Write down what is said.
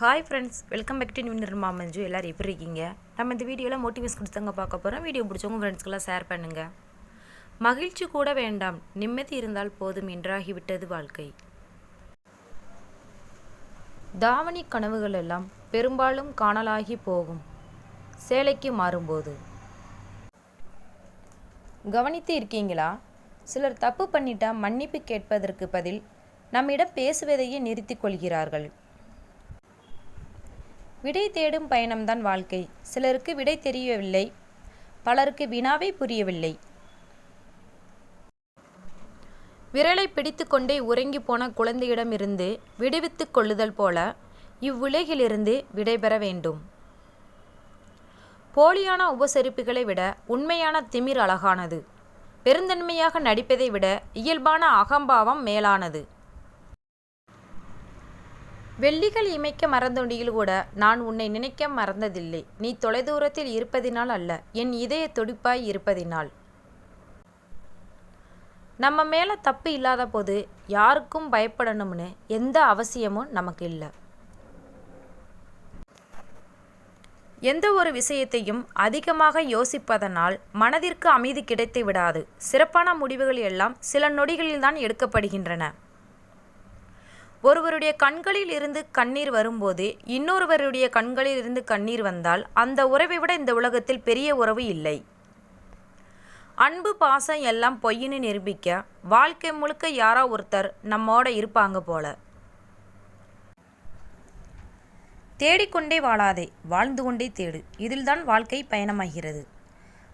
Hi friends welcome back to new மாமஞ்சு எல்லோரும் எப்படி இருக்கீங்க? நம்ம இந்த வீடியோவில் மோட்டிவேஷன் கொடுத்தவங்க பார்க்க போகிறோம் வீடியோ பிடிச்சவங்க ஃப்ரெண்ட்ஸ்க்கெல்லாம் ஷேர் பண்ணுங்கள் மகிழ்ச்சி கூட வேண்டாம். நிம்மதி இருந்தால் போதும் என்றாகிவிட்டது வாழ்க்கை. தாவணி கனவுகள் எல்லாம் பெரும்பாலும் காணலாகி போகும். சேலைக்கு மாறும்போது. கவனித்து இருக்கீங்களா? சிலர் தப்பு பண்ணிட்டால் மன்னிப்பு கேட்பதற்கு பதில் நம்மிடம் பேசுவதையே நிறுத்திக் கொள்கிறார்கள். விடை தேடும் பயணம்தான் வாழ்க்கை. சிலருக்கு விடை தெரியவில்லை பலருக்கு வினாவே புரியவில்லை. விரலை பிடித்துக்கொண்டே உறங்கி போன குழந்தையிடமிருந்து விடுவித்துக் கொள்ளுதல் போல இவ்வுலகிலிருந்து விடைபெற வேண்டும். போலியான உபசரிப்புகளை விட உண்மையான திமிர் அழகானது. பெருந்தன்மையாக நடிப்பதை விட இயல்பான அகம்பாவம் மேலானது. வெள்ளிகள் இமைக்க மறந்தொடியில் கூட நான் உன்னை நினைக்க மறந்ததில்லை. நீ தொலைதூரத்தில் இருப்பதினால் அல்ல என் இதய துடிப்பாய் இருப்பதினால். நம்ம மேலே தப்பு இல்லாத போது யாருக்கும் பயப்படணும்னு எந்த அவசியமும் நமக்கு இல்லை. எந்த ஒரு விஷயத்தையும் அதிகமாக யோசிப்பதனால் மனதிற்கு அமைதி கிடைத்து விடாது. சிறப்பான முடிவுகள் எல்லாம் சில நொடிகளில்தான் எடுக்கப்படுகின்றன. ஒருவருடைய கண்களில் இருந்து கண்ணீர் வரும்போது இன்னொருவருடைய கண்களில் இருந்து கண்ணீர் வந்தால் அந்த உறவை விட இந்த உலகத்தில் பெரிய உறவு இல்லை. அன்பு பாசம் எல்லாம் பொய்ன்னு நிரூபிக்க வாழ்க்கை முழுக்க யாரோ ஒருத்தர் நம்மோட இருப்பாங்க போல. தேடிக்கொண்டே வாழாதே வாழ்ந்து கொண்டே தேடு. இதில்தான் வாழ்க்கை பயணமாகிறது.